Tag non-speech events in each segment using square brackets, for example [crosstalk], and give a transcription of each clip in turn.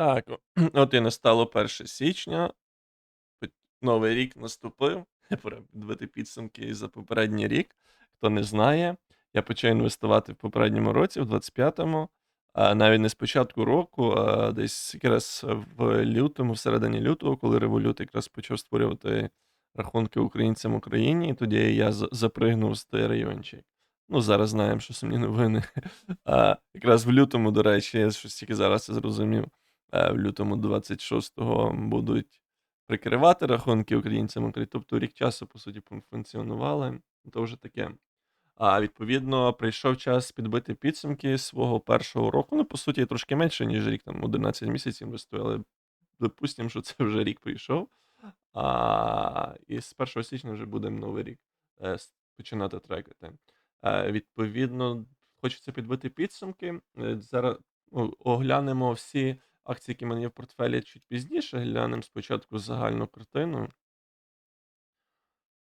Так, [clears throat] от і настало 1 січня. Новий рік наступив. Пора підбити підсумки за попередній рік. Хто не знає, я почав інвестувати в попередньому році, в 25-му, а навіть не з початку року, а десь якраз в лютому, в середині лютого, коли Revolut якраз почав створювати рахунки українцям в Україні, і тоді я запригнув з той райончик. Ну, зараз знаємо, що сумні новини. [laughs] А якраз в лютому, до речі, я щось тільки зараз це зрозумів, в лютому 26-го будуть прикривати рахунки українцям Украї тобто рік часу, по суті, функціонували, то вже таке. А відповідно, прийшов час підбити підсумки свого першого року. Ну, по суті, трошки менше, ніж рік, там 11 місяців інвестую, допустимо, що це вже рік пройшов. А, і з 1 січня вже будемо новий рік, е, починати трекати. Е, відповідно, хочеться підбити підсумки. Е, зараз о оглянемо всі акції, які в мене є в портфелі, чуть пізніше. Глянемо спочатку загальну картину.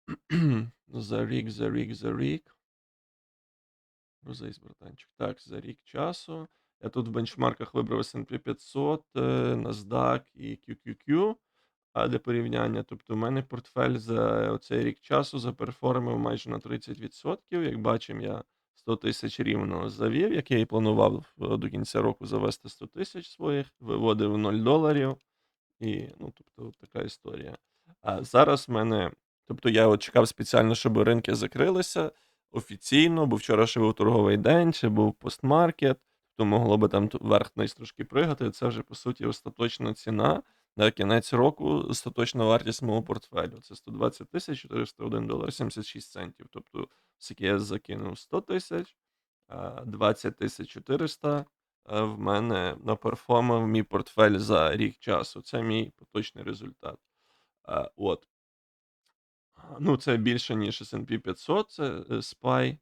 [clears throat] За рік, за рік, за рік. Розійсь, братанчик. Так, за рік часу. Я тут в бенчмарках вибрав S&P 500, е, NASDAQ і QQQ, а для порівняння. Тобто, в мене портфель за оцей рік часу заперформив майже на 30%. Як бачимо, я 100 тисяч рівно завів, як я і планував до кінця року завести 100 тисяч своїх, виводив 0 доларів. І, ну, тобто, така історія. А зараз в мене тобто я от чекав спеціально, щоб ринки закрилися офіційно, бо вчора ще був торговий день, ще був постмаркет, то могло би там вверх-вниз трошки пригати. Це вже, по суті, остаточна ціна на кінець року, остаточна вартість мого портфелю. Це 120 тисяч 401 долар 76 центів. Тобто, я закинув 100 тисяч, а 20 тисяч 400 е, в мене наперформив мій портфель за рік часу. Це мій поточний результат. От. Ну, це більше, ніж S&P 500, це, е, SPY.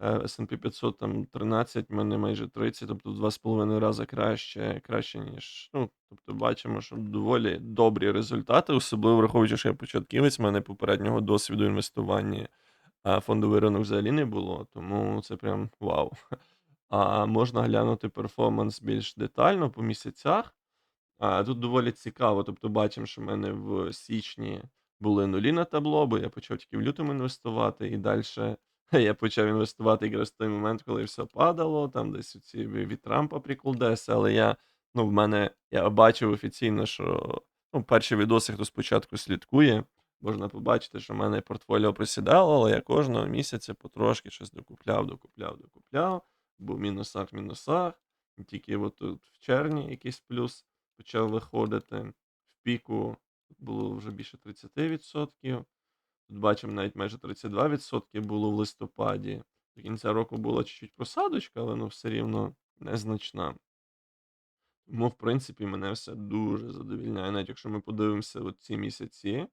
Е, S&P 500 там 13, в мене майже 30, тобто в 2,5 рази краще, краще, ніж. Ну, тобто, бачимо, що доволі добрі результати, особливо враховуючи, що я початківець, в мене попереднього досвіду інвестування, а фондовий ринок взагалі не було, тому це прям вау. А можна глянути перформанс більш детально по місяцях. А, тут доволі цікаво. Тобто, бачимо, що в мене в січні були нулі на табло, бо я почав тільки в лютому інвестувати, і дальше [laughs] я почав інвестувати якраз в той момент, коли все падало, там десь оці ві від Трампа приколдеси, але я, ну, в мене я бачив офіційно, що, ну, перші відоси, хто спочатку слідкує, можна побачити, що в мене портфоліо просідало, але я кожного місяця потрошки щось докупляв, докупляв, докупляв, був мінусах, мінусах. Тільки от тут в червні якийсь плюс почав виходити. В піку було вже більше 30%. Тут бачимо, навіть майже 32% було в листопаді. До кінця року була чуть-чуть просадочка, але ну все рівно незначна. Тому, в принципі, мене все дуже задовільняє. Навіть якщо ми подивимося от ці місяці,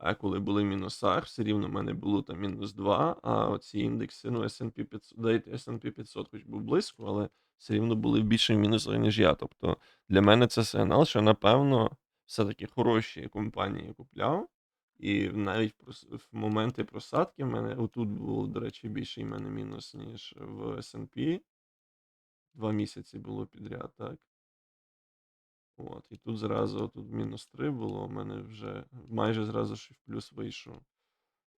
а коли були в мінусах, все рівно в мене було там мінус 2, а оці індекси, ну, S&P 500, навіть S&P 500 хоч був близько, але все рівно були більше в мінусах, ніж я. Тобто для мене це сигнал, що напевно все-таки хороші компанії купляв. І навіть в моменти просадки в мене отут було, до речі, більший в мене мінус, ніж в S&P. 2 місяці було підряд, так. От, і тут зразу тут мінус 3 було, у мене вже майже зразу ж в плюс вийшов.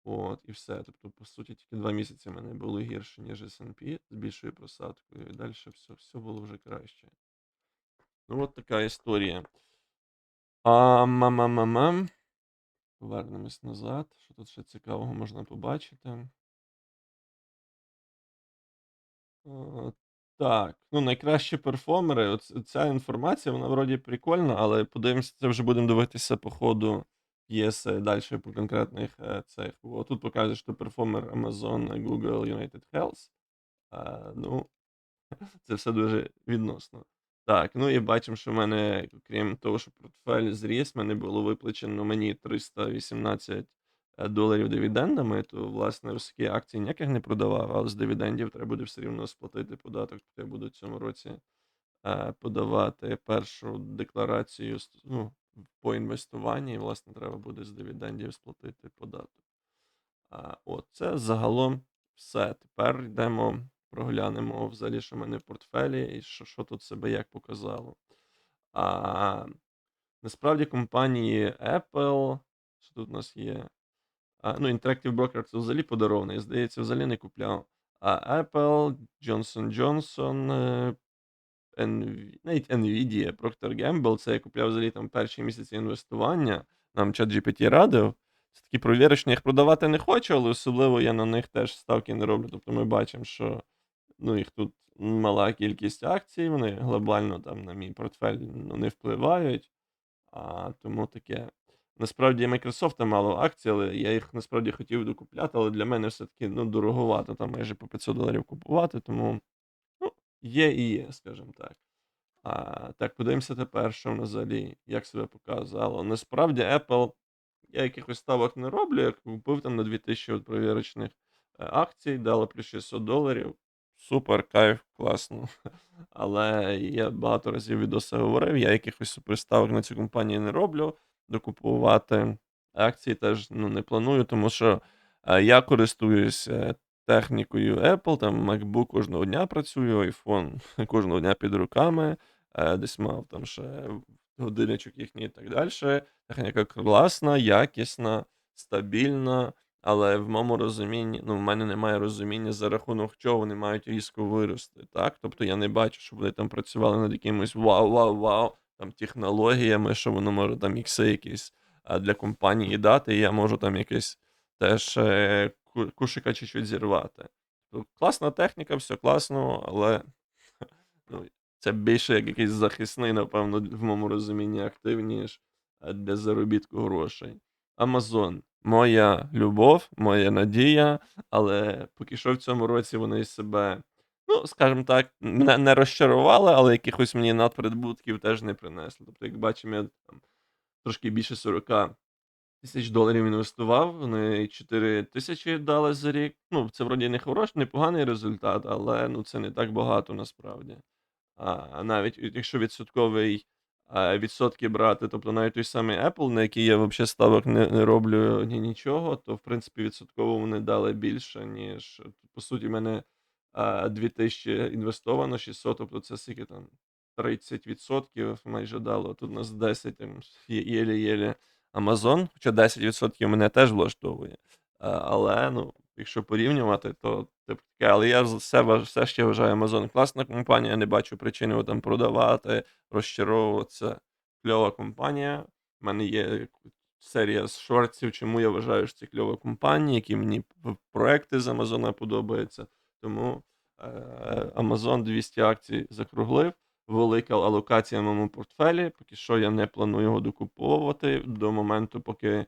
От, і все. Тобто, по суті, тільки 2 місяці в мене було гірше, ніж S&P з більшою просадкою, і дальше все все було вже краще. Ну, от така історія. А, ма-ма-ма-мам. Повернемось назад. Що тут ще цікавого можна побачити? Так, ну найкращі перформери. Ця інформація, вона вроді прикольна, але подивимося, це вже будемо дивитися по ходу п'єси дальше по конкретних е, цих. Бо тут показує, що перформер Amazon, Google, United Health. Е, ну, [laughs] це все дуже відносно. Так, ну і бачимо, що в мене, крім того, що портфель зріс, в мене було виплачено мені 318 е, доларів дивідендами, то, власне, оскільки акції ніяких не продавав, але з дивідендів треба буде все рівно сплатити податок. Я буду в цьому році е, подавати першу декларацію ну, по інвестуванні, і, власне, треба буде з дивідендів сплатити податок. А, от, це загалом все. Тепер йдемо, проглянемо взагалі, що в мене в портфелі, і що, що тут себе як показало. А насправді компанії Apple, що тут у нас є? А, ну, Interactive Broker це взагалі подарований, здається, взагалі не купляв. А Apple, Johnson Johnson, е, NV навіть Nvidia, Procter Gamble, це я купляв взагалі там перші місяці інвестування. Нам ChatGPT радив. Це такі провірочні, їх продавати не хочу, але особливо я на них теж ставки не роблю. Тобто ми бачимо, що ну, їх тут мала кількість акцій, вони глобально там на мій портфель ну, не впливають. А, тому таке. Насправді Microsoft мало акцій, але я їх насправді хотів докупляти, але для мене все-таки ну, дороговато, там майже по 500 доларів купувати, тому ну, є і є, скажімо так. А, так, подивимося тепер, що воно взагалі, як себе показало. Насправді Apple я якихось ставок не роблю, я купив там на 2000 от провірочних е, акцій, дало плюс 600 доларів. Супер, кайф, класно. [laughs] Але я багато разів відоси говорив, я якихось суперставок на цю компанію не роблю. Докупувати акції теж ну, не планую, тому що е, я користуюсь е, технікою Apple, там MacBook кожного дня працюю, iPhone [laughs] кожного дня під руками, е, десь мав там ще годинничок їхній і так далі. Техніка класна, якісна, стабільна, але в моєму розумінні, ну, в мене немає розуміння, за рахунок чого вони мають різко вирости. Так? Тобто я не бачу, щоб вони там працювали над якимось вау-вау-вау, там технологіями, що воно може там ікси якісь для компанії дати, і я можу там якийсь теж е, кушика чуть-чуть зірвати. Тобто класна техніка, все класно, але [laughs] ну, це більше як якийсь захисний, напевно, в моєму розумінні актив, ніж е, для заробітку грошей. Амазон. Моя любов, моя надія, але поки що в цьому році вони себе, ну, скажімо так, мене не розчарували, але якихось мені надприбутків теж не принесли. Тобто, як бачимо, я там трошки більше 40 тисяч доларів інвестував, вони 4 тисячі дали за рік. Ну, це вроді не хороший, непоганий результат, але ну, це не так багато насправді. А навіть якщо відсотковий відсотки брати, тобто навіть той самий Apple, на який я взагалі ставок не, не роблю ні нічого, то в принципі відсотково вони дали більше, ніж по суті, мене а, 2000 інвестовано, 600, тобто це скільки там 30% майже дало. Тут у нас 10 там єлі-єлі Amazon, хоча 10% мене теж влаштовує. Але ну, якщо порівнювати, то типу таке. Але я себе все ще вважаю Amazon класна компанія, не бачу причин його там продавати, розчаровуватися. Кльова компанія. У мене є серія з шортів, чому я вважаю, що це кльова компанія, які мені проекти з Амазона подобаються. Тому е, Amazon 200 акцій закруглив. Велика алокація в моєму портфелі. Поки що я не планую його докуповувати до моменту, поки е,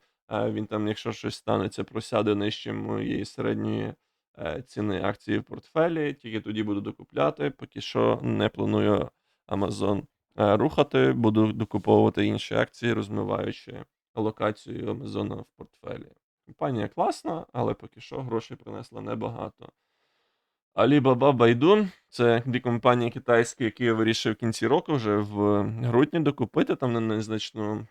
він там, якщо щось станеться, просяде нижче моєї середньої е, ціни акції в портфелі. Тільки тоді буду докупляти. Поки що не планую Amazon рухати, буду докуповувати інші акції, розмиваючи алокацію Амазона в портфелі. Компанія класна, але поки що грошей принесла небагато. Alibaba Baidu – це дві компанії китайські, які я вирішив в кінці року вже в грудні докупити там на незначну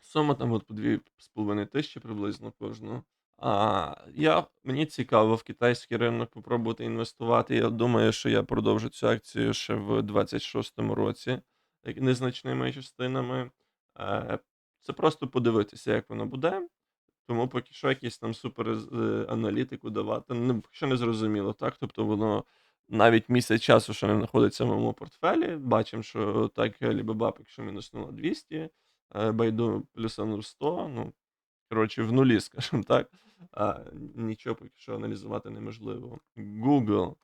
суму, там от по 2,5 тисячі приблизно кожну. А я, мені цікаво в китайський ринок попробувати інвестувати. Я думаю, що я продовжу цю акцію ще в 26-му році, незначними частинами. Е, Це просто подивитися, як воно буде. Тому поки що якісь там супер е, аналітику давати, ну, поки що не зрозуміло, так? Тобто воно навіть місяць часу, що не знаходиться в моєму портфелі. Бачимо, що так Alibaba, якщо мінуснуло 200, е, Baidu плюсанув 100, ну, коротше, в нулі, [laughs] скажімо так. А, нічого поки що аналізувати неможливо. Google.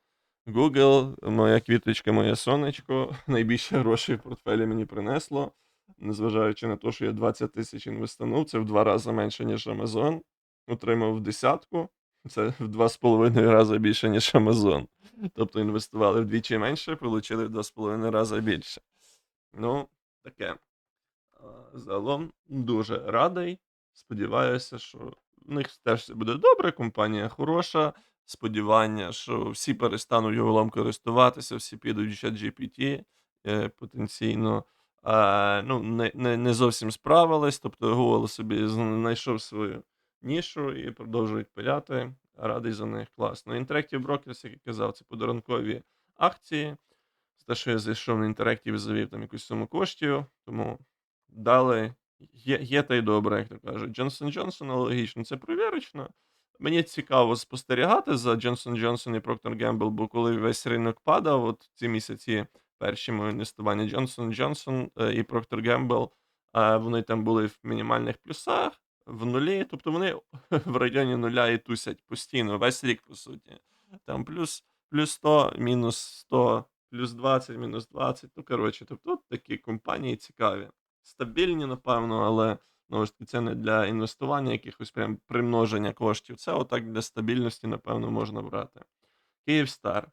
Google, моя квіточка, моє сонечко, [laughs] найбільше грошей в портфелі мені принесло. Незважаючи на те, що я 20 тисяч інвестанув, це в два рази менше, ніж Amazon. Отримав десятку. Це в два з половиною рази більше, ніж Amazon. Тобто інвестували вдвічі менше, отримали в два з половиною рази більше. Ну, таке. Загалом дуже радий. Сподіваюся, що в них теж все буде добре, компанія хороша. Сподівання, що всі перестануть Google користуватися, всі підуть в GPT е, потенційно. Ну, не, не, не зовсім справились, тобто Google собі знайшов свою нішу і продовжують пиляти. Радий за них класно. Interactive Brokers, як я казав, це подарункові акції. те, що я зайшов на Interactive і завів там якусь суму коштів, тому дали. Є, є та й добре, як то кажуть. Johnson Johnson аналогічно, це провірочно. Мені цікаво спостерігати за Johnson Johnson і Procter Gamble, бо коли весь ринок падав, от ці місяці перші мої інвестування Johnson Johnson е, і Procter Gamble, е, вони там були в мінімальних плюсах, в нулі, тобто вони [laughs] в районі нуля і тусять постійно, весь рік, по суті. Там плюс, плюс 100, мінус 100, плюс 20, мінус 20. Ну, коротше, тобто от такі компанії цікаві. Стабільні, напевно, але таки, це не для інвестування, якихось прям примноження коштів. Це отак для стабільності, напевно, можна брати. Київстар,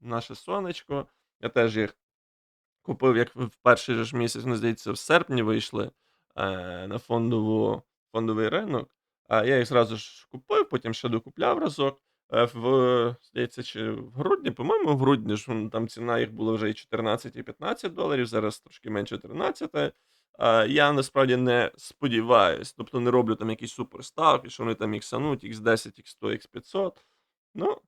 наше сонечко. Я теж їх купив, як в перший ж місяць, мені здається, в серпні вийшли е, на фондову, фондовий ринок. А я їх зразу ж купив, потім ще докупляв разок. Е, в, здається, чи в грудні, по-моєму, в грудні ж там ціна їх була вже і 14, і 15 доларів, зараз трошки менше 13. Е, я насправді не сподіваюсь, тобто не роблю там якісь суперставки, що вони там іксануть, X10, X100, X500. Ну,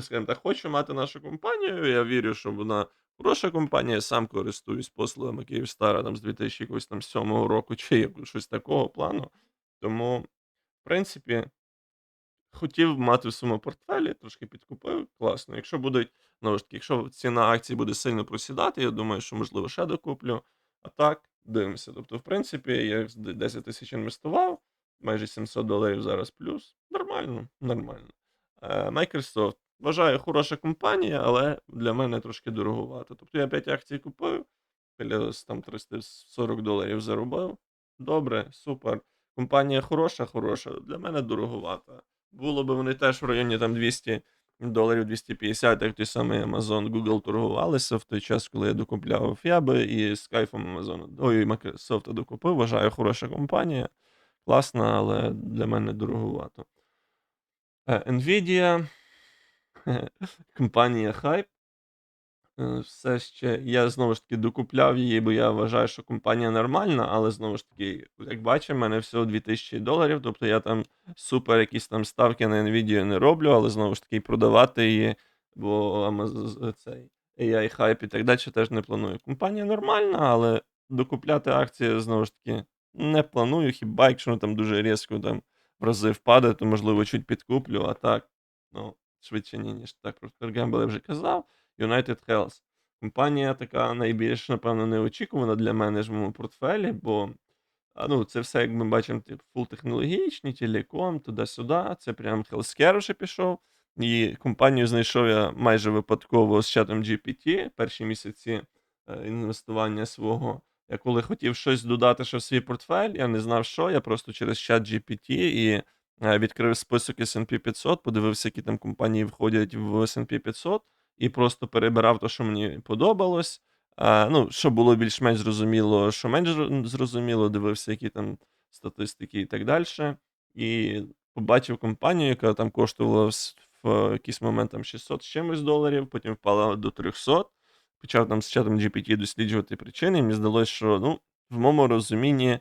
скажімо так, хочу мати нашу компанію. Я вірю, що вона хороша компанія. я Сам користуюсь послугами Київстара там з 2007 року, чи щось такого плану. Тому, в принципі, хотів мати в своєму портфелі, трошки підкупив. Класно. Якщо будуть, знову ж таки, якщо ціна акцій буде сильно просідати, я думаю, що можливо ще докуплю. А так, дивимося. Тобто, в принципі, я 10 тисяч інвестував, майже 700 доларів зараз плюс. Нормально, нормально. Е, Microsoft. Вважаю, хороша компанія, але для мене трошки дороговато. Тобто я 5 акцій купив, плюс там 340 доларів заробив. Добре, супер. Компанія хороша, хороша. Для мене дороговата. Було б вони теж в районі там 200 доларів 250, як той самий Amazon, Google торгувалися в той час, коли я докупляв. Я би і з кайфом Amazon, ой, Microsoft докупив. Вважаю, хороша компанія. Класна, але для мене дороговато. Е, Nvidia, [laughs] компанія Hype. Е, Все ще я знову ж таки докупляв її, бо я вважаю, що компанія нормальна, але знову ж таки, як бачимо, в мене всього 2000 доларів. Тобто я там супер якісь там ставки на Nvidia не роблю, але знову ж таки продавати її, бо цей AI Hype і так далі теж не планую. Компанія нормальна, але докупляти акції знову ж таки не планую. Хіба якщо там дуже різко там в рази впаде, то можливо чуть підкуплю, а так, ну, швидше ніж так. Про я вже казав. United Health. Компанія така найбільш, напевно, неочікувана для мене ж в моєму портфелі, бо ну, це все, як ми бачимо, типу, фул технологічні, телеком, туди-сюди. Це прям healthcare вже пішов. І компанію знайшов я майже випадково з чатом GPT перші місяці е, інвестування свого. Я коли хотів щось додати ще в свій портфель, я не знав, що. Я просто через чат GPT і відкрив список S&P 500, подивився, які там компанії входять в S&P 500, і просто перебирав те, що мені подобалось. А, ну, що було більш-менш зрозуміло, що менш зрозуміло, дивився, які там статистики і так далі. І побачив компанію, яка там коштувала в, якийсь момент там 600 з чимось доларів, потім впала до 300. Почав там з чатом GPT досліджувати причини. і Мені здалося, що ну, в моєму розумінні,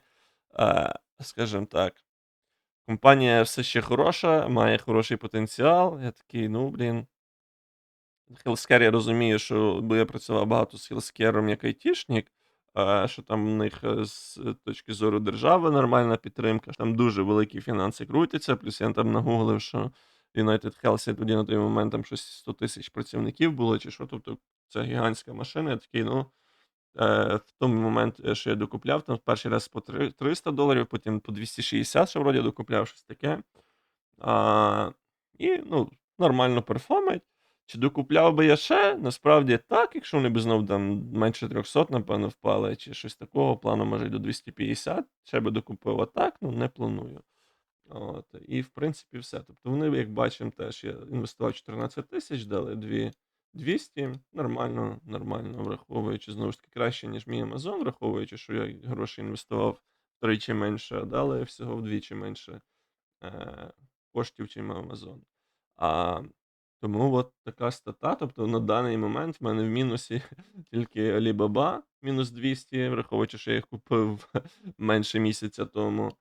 а, скажімо так, компанія все ще хороша, має хороший потенціал. Я такий, ну, блін, Healthcare я розумію, що бо я працював багато з Healthcare як айтішник, що там в них е, з точки зору держави нормальна підтримка, що там дуже великі фінанси крутяться. Плюс я там нагуглив, що United Health тоді на той момент там щось 100 тисяч працівників було, чи що. Тобто це гігантська машина. Я такий, ну. Е, в той момент, е, що я докупляв, там перший раз по 300 доларів, потім по 260, що вроді докупляв щось таке. А, і ну, нормально перформить. Чи докупляв би я ще? Насправді так, якщо вони б знов там менше 300, напевно, впали, чи щось такого плану, може до 250, ще би докупив, а так, ну не планую. От. І в принципі все. Тобто вони, як бачимо, теж я інвестував 14 тисяч, дали 2 200, нормально, нормально, враховуючи, знову ж таки, краще, ніж мій Amazon, враховуючи, що я гроші інвестував втричі менше, а дали всього вдвічі менше е, коштів, чим Amazon. А, тому от така стата. Тобто на даний момент в мене в мінусі [laughs] тільки Alibaba мінус 200, враховуючи, що я їх купив [laughs] менше місяця тому.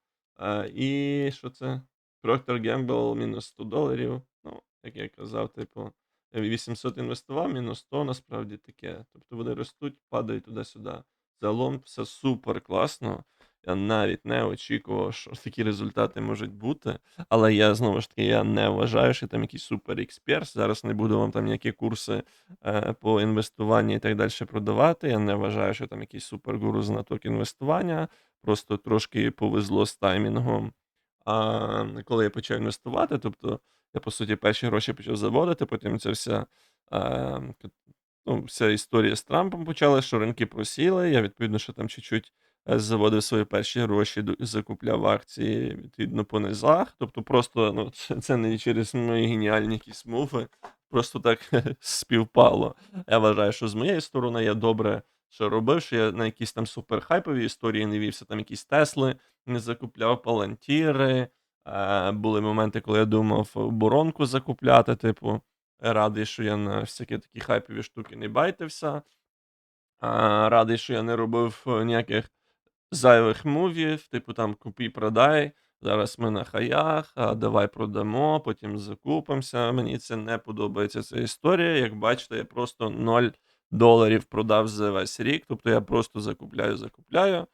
Е, і що це? Procter Gamble мінус 100 доларів. Ну, як я казав, типу, 800 інвестував, мінус 100 насправді таке. Тобто вони ростуть, падають туди-сюди. Загалом все супер класно. Я навіть не очікував, що [laughs] такі результати можуть бути. Але я знову ж таки я не вважаю, що я там якийсь супер експерт. Зараз не буду вам там ніякі курси е, по інвестуванню і так далі продавати. Я не вважаю, що там якийсь супергуру знаток інвестування. Просто трошки повезло з таймінгом. А коли я почав інвестувати, тобто я по суті перші гроші почав заводити, потім ця вся, е, ну, вся історія з Трампом почалась, що ринки просіли. Я відповідно, що там чуть-чуть е, заводив свої перші гроші, закупляв акції відповідно по низах. Тобто, просто ну, це, це не через мої геніальні якісь муви, просто так [laughs] співпало. Я вважаю, що з моєї сторони я добре що робив, що я на якісь там суперхайпові історії не вівся, там якісь Тесли не закупляв, Палантіри. Е, були моменти, коли я думав оборонку закупляти, типу, радий, що я на всякі такі хайпові штуки не байтився. А, радий, що я не робив е, ніяких зайвих мувів, типу там купі-продай. Зараз ми на хаях, а давай продамо, потім закупимося. Мені це не подобається ця історія. Як бачите, я просто 0 доларів продав за весь рік. Тобто я просто закупляю, закупляю.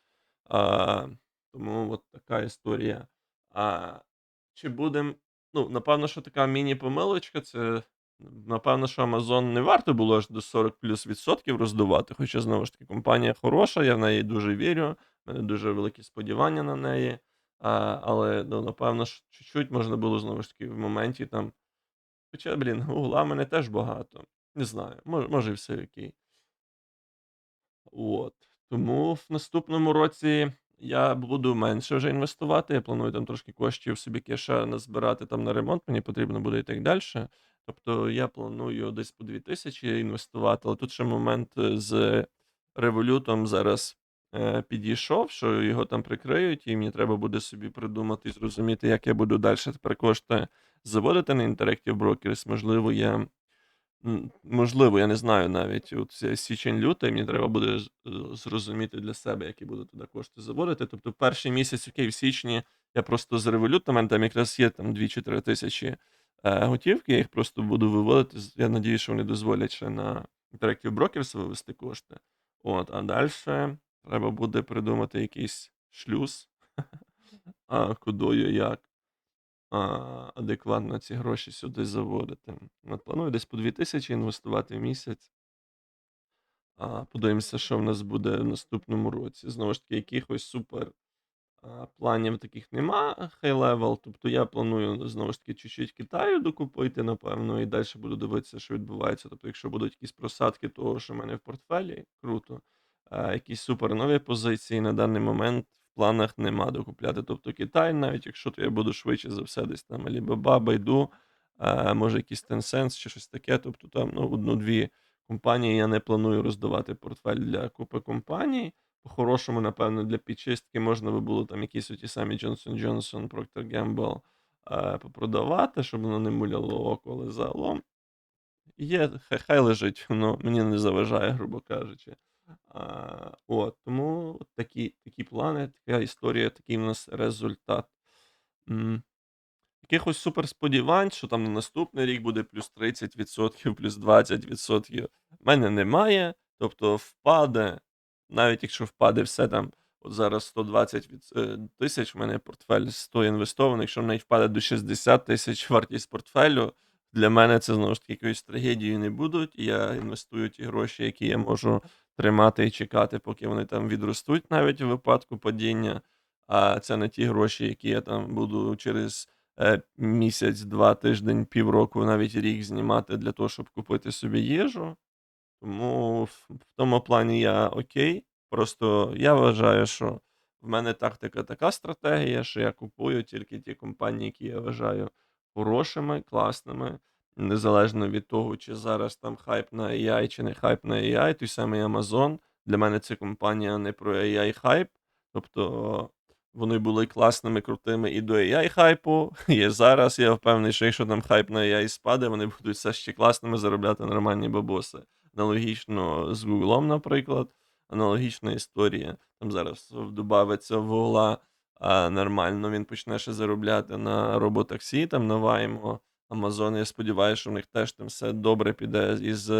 А, тому от така історія. А, чи будем. Ну, напевно, що така міні-помилочка, це Напевно, що Amazon не варто було аж до 40 плюс відсотків роздувати, хоча, знову ж таки, компанія хороша, я в неї дуже вірю, в мене дуже великі сподівання на неї. А, але, ну, напевно, ж чуть-чуть можна було знову ж таки в моменті там. Хоча, блін, гугла мене теж багато. Не знаю, може, може все окей. От. Тому в наступному році я буду менше вже інвестувати. Я планую там трошки коштів собі кеша назбирати там на ремонт, мені потрібно буде і так далі. Тобто я планую десь по 2000 інвестувати, але тут ще момент е, з револютом зараз е, підійшов, що його там прикриють, і мені треба буде собі придумати і зрозуміти, як я буду далі тепер кошти заводити на Interactive Brokers. Можливо, я Можливо, я не знаю навіть. От це січень-лютий, мені треба буде зрозуміти для себе, які буду туди кошти заводити. Тобто, перший місяць, окей, в січні я просто з мене там якраз є там 2 чи 3 тисячі е, готівки, я їх просто буду виводити. Я надію, що вони дозволять ще на Interactive Brokers вивести кошти. От, а далі треба буде придумати якийсь шлюз, [laughs] а кудою як а, адекватно ці гроші сюди заводити. От планую десь по 2000 інвестувати в місяць. А, подивимося, що в нас буде в наступному році. Знову ж таки, якихось супер а, планів таких нема хай-левел. Тобто я планую знову ж таки чуть-чуть Китаю докупити, напевно, і далі буду дивитися, що відбувається. Тобто, якщо будуть якісь просадки того, що в мене в портфелі, круто. А, якісь супер нові позиції на даний момент планах нема докупляти. Тобто Китай, навіть якщо то я буду швидше за все, десь там Alibaba, Baidu, може якийсь Tencent чи щось таке. Тобто там ну, одну-дві компанії я не планую роздавати портфель для купи компаній. По-хорошому, напевно, для підчистки можна би було там якісь оті самі Johnson Johnson, Procter Gamble е, попродавати, щоб воно не муляло око, але загалом є, хай, хай лежить, воно мені не заважає, грубо кажучи. А, от, тому такі, такі плани, така історія, такий у нас результат. Якихось суперсподівань, що там на наступний рік буде плюс 30%, плюс 20%. В мене немає. Тобто впаде, навіть якщо впаде все там, от зараз 120 від- е, тисяч, в мене портфель 100 інвестований. Якщо навіть впаде до 60 тисяч вартість портфелю, для мене це знову ж таки якоюсь трагедією не будуть. Я інвестую ті гроші, які я можу тримати і чекати, поки вони там відростуть, навіть у випадку падіння. А це не ті гроші, які я там буду через е, місяць, два тиждень, півроку, навіть рік знімати для того, щоб купити собі їжу. Тому в в тому плані я окей. Просто я вважаю, що в мене тактика така стратегія, що я купую тільки ті компанії, які я вважаю хорошими, класними, незалежно від того, чи зараз там хайп на AI, чи не хайп на AI, той самий Amazon. Для мене це компанія не про AI хайп. Тобто вони були класними, крутими і до AI хайпу. [laughs] І зараз я впевнений, що якщо там хайп на AI спаде, вони будуть все ще класними заробляти нормальні бабоси. Аналогічно з Гуглом, наприклад, аналогічна історія. Там зараз додається в а, нормально, він почне ще заробляти на роботаксі, там на Ваймо. Amazon, я сподіваюся, що в них теж там все добре піде із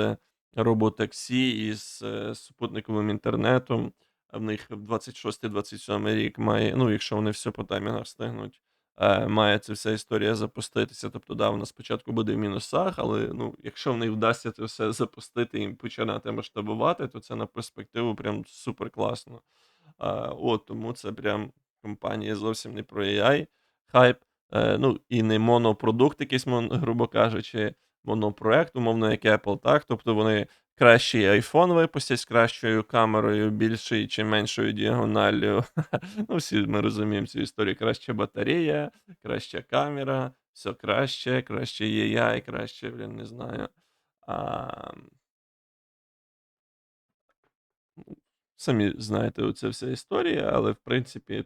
роботаксі, із е, супутниковим інтернетом. В них 26-27 рік має, ну, якщо вони все по таймінгах встигнуть, е, має ця вся історія запуститися. Тобто, да, вона спочатку буде в мінусах, але ну, якщо в них вдасться це все запустити і починати масштабувати, то це на перспективу прям супер класно. От, тому це прям компанія зовсім не про AI хайп. Е, ну, і не монопродукт, якийсь, грубо кажучи, монопроект, умовно, як Apple, так? Тобто вони кращий iPhone випустять з кращою камерою, більшою чи меншою діагоналлю. [laughs] Ну, всі ми розуміємо цю історію. Краща батарея, краща камера, все краще, краще AI, краще, блін, не знаю. А, самі знаєте, оця вся історія, але в принципі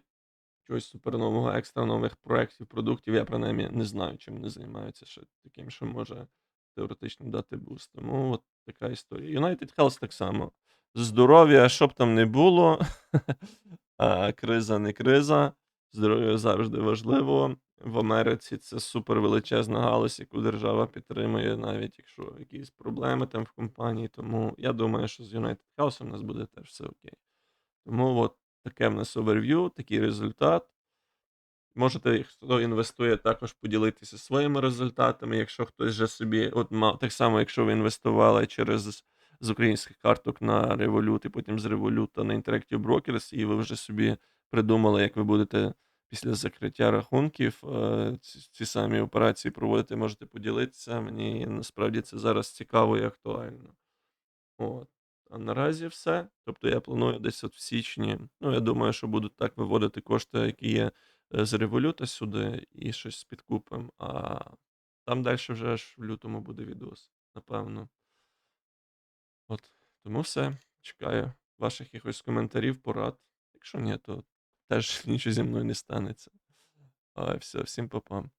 чогось супернового, екстра нових проєктів, продуктів, я принаймні не знаю, чим вони займаються ще таким, що може теоретично дати буст. Тому от така історія. United Health так само. Здоров'я, що б там не було, [laughs] а, криза не криза. Здоров'я завжди важливо. В Америці це супер величезна галузь, яку держава підтримує, навіть якщо якісь проблеми там в компанії. Тому я думаю, що з United Health у нас буде теж все окей. Тому от таке в нас оверв'ю, такий результат. Можете, хто інвестує, також поділитися своїми результатами. Якщо хтось вже собі, от так само, якщо ви інвестували через з українських карток на Revolut, і потім з Revolut на Interactive Brokers, і ви вже собі придумали, як ви будете після закриття рахунків е, ці, ці самі операції проводити, можете поділитися. Мені насправді це зараз цікаво і актуально. От. А наразі все. Тобто я планую десь от в січні. Ну, я думаю, що будуть так виводити кошти, які є е, з революта сюди, і щось з підкупом. А там далі вже ж в лютому буде відос, напевно. От. Тому все. Чекаю ваших якихось коментарів, порад. Якщо ні, то теж [laughs] нічого зі мною не станеться. А, все, всім па-па.